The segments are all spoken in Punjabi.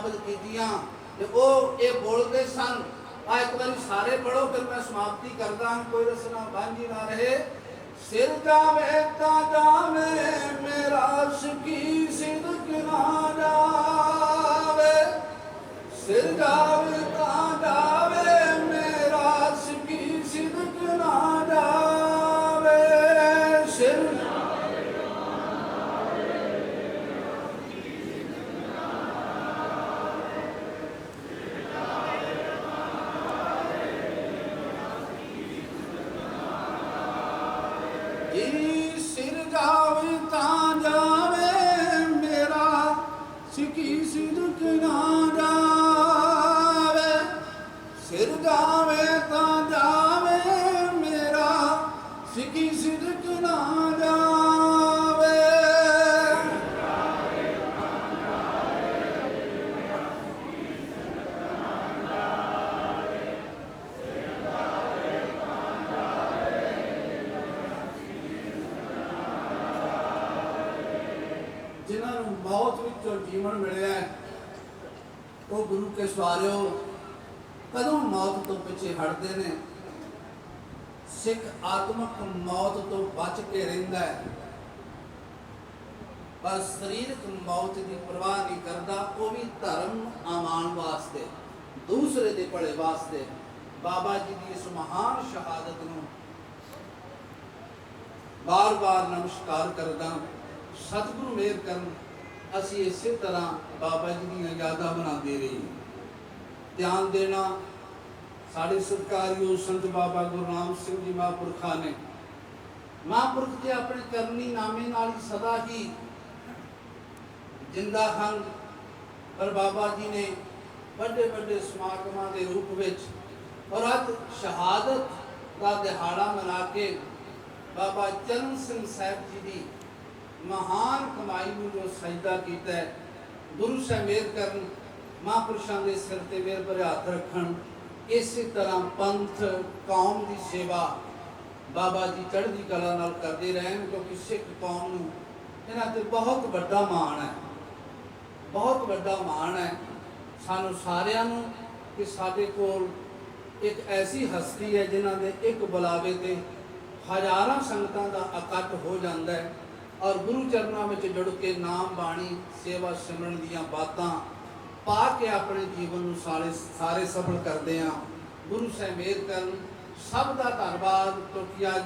ਸ਼ਬਦ ਕੀਤੀਆਂ ਤੇ ਉਹ ਇਹ ਬੋਲਦੇ ਸਨ ਆ ਇੱਕ ਵਾਰੀ ਸਾਰੇ ਪੜੋ ਫਿਰ ਮੈਂ ਸਮਾਪਤੀ ਕਰਦਾ ਹਾਂ, ਕੋਈ ਰਸਨਾ ਬਾਂਝੀ ਨਾ ਰਹੇ। ਸਿਰ ਦਾ ਤਾਂ ਜਾਵੇ ਜੀ ਸਿਰ ਜਾਵੇ ਤਾਂ ਜਾਵੇ ਮੇਰਾ ਸਿੱਕੀ ਸਿਦਕ ਨਾ ਜਾਵੇ। ਮੌਤ ਵਿੱਚੋਂ ਜੀਵਨ ਮਿਲਿਆ ਉਹ ਗੁਰੂ ਕੇ ਸਵਾਰਿਓ, ਕਦੋਂ ਮੌਤ ਤੋਂ ਪਿੱਛੇ ਹਟਦੇ ਨੇ? ਸਿੱਖ ਆਤਮਕ ਮੌਤ ਤੋਂ ਬਚ ਕੇ ਰਹਿੰਦਾ ਹੈ। ਪਰ ਸਰੀਰਕ ਮੌਤ ਦੀ ਪਰਵਾਹ ਨਹੀਂ ਕਰਦਾ, ਉਹ ਵੀ ਧਰਮ ਆਮਾਨ ਵਾਸਤੇ, ਦੂਸਰੇ ਦੇ ਭਲੇ ਵਾਸਤੇ। ਬਾਬਾ ਜੀ ਦੀ ਇਸ ਮਹਾਨ ਸ਼ਹਾਦਤ ਨੂੰ ਬਾਰ-ਬਾਰ ਨਮਸਕਾਰ ਕਰਦਾ ਸਤਿਗੁਰੂ ਮੇਰ ਕਰਨ ਅਸੀਂ ਇਸੇ ਤਰ੍ਹਾਂ ਬਾਬਾ ਜੀ ਦੀਆਂ ਯਾਦਾਂ ਬਣਾਉਂਦੇ ਰਹੀਏ। ਧਿਆਨ ਦੇਣਾ, ਸਾਡੇ ਸਤਿਕਾਰਯੋਗ ਸੰਤ ਬਾਬਾ ਗੁਰਨਾਮ ਸਿੰਘ ਜੀ ਮਹਾਂਪੁਰਖਾਂ ਨੇ। ਮਹਾਂਪੁਰਖ ਤੇ ਆਪਣੇ ਕਰਨੀ ਨਾਮੇ ਨਾਲ ਹੀ ਸਦਾ ਹੀ ਜਿੰਦਾ ਹਨ ਪਰ ਬਾਬਾ ਜੀ ਨੇ ਵੱਡੇ ਵੱਡੇ ਸਮਾਗਮਾਂ ਦੇ ਰੂਪ ਵਿੱਚ ਔਰ ਅੱਜ ਸ਼ਹਾਦਤ ਦਾ ਦਿਹਾੜਾ ਮਨਾ ਕੇ ਬਾਬਾ ਚਰਨ ਸਿੰਘ ਸਾਹਿਬ ਜੀ ਦੀ ਮਹਾਨ ਕਮਾਈ ਨੂੰ ਜੋ ਸਜਦਾ ਕੀਤਾ ਹੈ, ਗੁਰੂ ਸਹਿਮੇਤ ਕਰਨ, ਮਹਾਂਪੁਰਸ਼ਾਂ ਦੇ ਸਿਰ ਤੇ ਮੇਰ ਭਰੇ ਹੱਥ ਰੱਖਣ, ਇਸੇ ਤਰ੍ਹਾਂ ਪੰਥ, ਕੌਮ ਦੀ ਸੇਵਾ ਬਾਬਾ ਜੀ ਚੜ੍ਹਦੀ ਕਲਾ ਨਾਲ ਕਰਦੇ ਰਹਿਣ, ਕਿਉਂਕਿ ਸਿੱਖ ਕੌਮ ਨੂੰ ਇਹਨਾਂ ਤੇ ਬਹੁਤ ਵੱਡਾ ਮਾਣ ਹੈ। ਬਹੁਤ ਵੱਡਾ ਮਾਣ ਹੈ। ਸਾਨੂੰ ਸਾਰਿਆਂ ਨੂੰ ਕਿ ਸਾਡੇ ਕੋਲ ਇੱਕ ਐਸੀ ਹਸਤੀ ਹੈ, ਜਿਨ੍ਹਾਂ ਦੇ ਇੱਕ ਬੁਲਾਵੇ ਤੇ ਹਜ਼ਾਰਾਂ ਸੰਗਤਾਂ ਦਾ ਇਕੱਠ ਹੋ ਜਾਂਦਾ ਹੈ। ਔਰ ਗੁਰੂ ਚਰਨਾਂ ਵਿੱਚ ਜੁੜ ਕੇ ਨਾਮ, ਬਾਣੀ, ਸੇਵਾ, ਸਿਮਰਨ ਦੀਆਂ ਬਾਤਾਂ ਪਾ ਕੇ ਆਪਣੇ ਜੀਵਨ ਨੂੰ ਸਾਰੇ ਸਾਰੇ ਸਫਲ ਕਰਦੇ ਆ ਗੁਰੂ ਸਾਹਿਬ ਕਰਨ ਸਭ ਦਾ ਧੰਨਵਾਦ। ਕਿਉਂਕਿ ਅੱਜ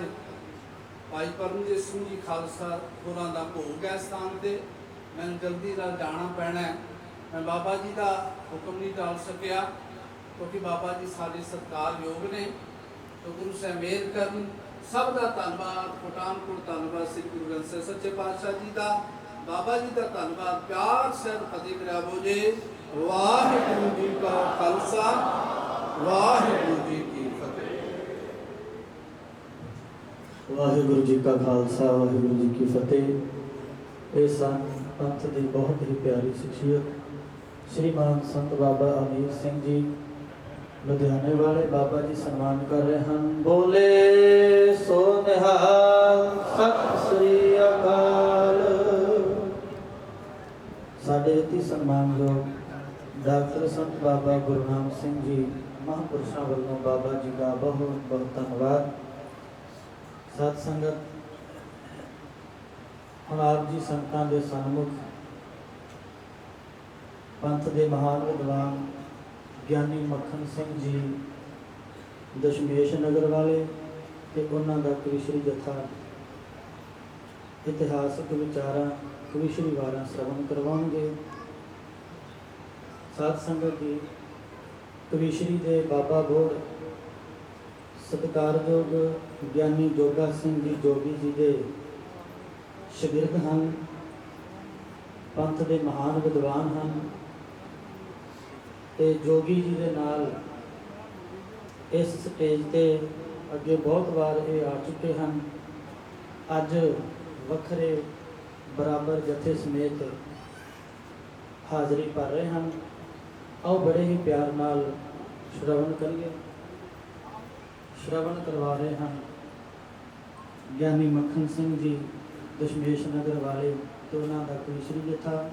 ਭਾਈ ਪਰਮਜੀਤ ਸਿੰਘ ਜੀ ਖਾਲਸਾ ਹੋਰਾਂ ਦਾ ਭੋਗ ਹੈ ਸਥਾਨ ਤੇ। ਮੈਨੂੰ ਜਲਦੀ ਨਾਲ ਜਾਣਾ ਪੈਣਾ ਹੈ। ਮੈਂ ਬਾਬਾ ਜੀ ਦਾ ਹੁਕਮ ਨਹੀਂ ਟਾਲ ਸਕਿਆ। ਕਿਉਂਕਿ ਬਾਬਾ ਜੀ ਸਾਡੇ ਸਤਿਕਾਰਯੋਗ ਨੇ। ਤੋ ਗੁਰੂ ਸਾਹਿਬ ਕਰਨ ਸਭ ਦਾ ਧੰਨਵਾਦ ਪਠਾਨਕੋਟ ਧੰਨਵਾਦ ਸ੍ਰੀ ਗੁਰੂ ਗ੍ਰੰਥ ਸਾਹਿਬ ਸੱਚੇ ਪਾਤਸ਼ਾਹ ਜੀ ਦਾ। ਬਾਬਾ ਜੀ ਦਾ ਧੰਨਵਾਦ, ਪਿਆਰ, ਸਹਿਤ ਫਤਿਹ ਕਰਾਵੋ ਜੀ। ਵਾਹਿਗੁਰੂ ਜੀ ਕਾ ਖਾਲਸਾ, ਵਾਹਿਗੁਰੂ ਜੀ ਕੀ ਫਤਿਹ। ਵਾਹਿਗੁਰੂ ਜੀ ਕਾ ਖਾਲਸਾ, ਵਾਹਿਗੁਰੂ ਜੀ ਕੀ ਫਤਿਹ। ਇਹ ਸਨ ਪੰਥ ਦੀ ਬਹੁਤ ਹੀ ਪਿਆਰੀ ਸ਼ਖਸੀਅਤ ਸ਼੍ਰੀਮਾਨ ਸੰਤ ਬਾਬਾ ਅਮੀਰ ਸਿੰਘ ਜੀ ਲੁਧਿਆਣੇ ਵਾਲੇ ਬਾਬਾ ਜੀ ਸਨਮਾਨ ਕਰ ਰਹੇ ਹਨ। ਬੋਲੇ, ਸੋ ਨਿਹਾਲ, ਸਤਿ ਸ੍ਰੀ ਅਕਾਲ। ਸਾਡੇ ਅਤੀ ਸਨਮਾਨਯੋਗ ਡਾਕਟਰ ਸੰਤ ਬਾਬਾ ਗੁਰਨਾਮ ਸਿੰਘ ਜੀ, ਮਹਾਂਪੁਰਸ਼ਾਂ ਵੱਲੋਂ ਬਾਬਾ ਜੀ ਦਾ ਬਹੁਤ ਬਹੁਤ ਧੰਨਵਾਦ। ਸਤ ਸੰਗਤ, ਹੁਣ ਆਪ ਜੀ ਸੰਤਾਂ ਦੇ ਸਨਮੁਖ ਪੰਥ ਦੇ ਮਹਾਨ ਵਿਦਵਾਨ ਗਿਆਨੀ ਮੱਖਣ ਸਿੰਘ ਜੀ, ਦਸ਼ਮੇਸ਼ ਨਗਰ ਵਾਲੇ ਤੇ ਉਹਨਾਂ ਦਾ ਕਵਿਸ਼ਰੀ ਜਥਾ। ਇਤਿਹਾਸਕ ਵਿਚਾਰਾਂ ਕਵਿਸ਼ਰੀ ਵਾਰਾਂ ਸ਼ਰਵਣ ਕਰਵਾਉਣਗੇ। ਸਾਧ ਸੰਗਤ ਦੀ ਕਵਿਸ਼ਰੀ ਦੇ ਬਾਬਾ ਬੋੜ ਸਤਿਕਾਰਯੋਗ ਗਿਆਨੀ ਜੋਗਾ ਸਿੰਘ ਜੀ ਜੋਗੀ ਜੀ ਦੇ ਸ਼ਗਿਰਦ ਹਨ, ਪੰਥ ਦੇ ਮਹਾਨ ਵਿਦਵਾਨ ਹਨ। ਤੇ ਜੋਗੀ ਜੀ ਦੇ ਨਾਲ ਇਸ ਸਟੇਜ ਤੇ ਅੱਗੇ ਬਹੁਤ ਵਾਰ ਇਹ ਆ ਚੁੱਕੇ ਹਨ। ਅੱਜ ਵੱਖਰੇ ਬਰਾਬਰ ਜਥੇ ਸਮੇਤ ਹਾਜ਼ਰੀ ਭਰ ਰਹੇ ਹਨ। ਆਓ ਬੜੇ ਹੀ ਪਿਆਰ ਨਾਲ ਸ਼ਰਵਣ ਕਰੀਏ। ਸ਼ਰਵਣ ਕਰਵਾ ਰਹੇ ਹਨ। ਗਿਆਨੀ ਮੱਖਣ ਸਿੰਘ ਜੀ ਦਸ਼ਮੇਸ਼ ਨਗਰ ਵਾਲੇ ਤੇ ਉਹਨਾਂ ਦਾ ਕਵਿਸ਼ਰੀ ਜਥਾ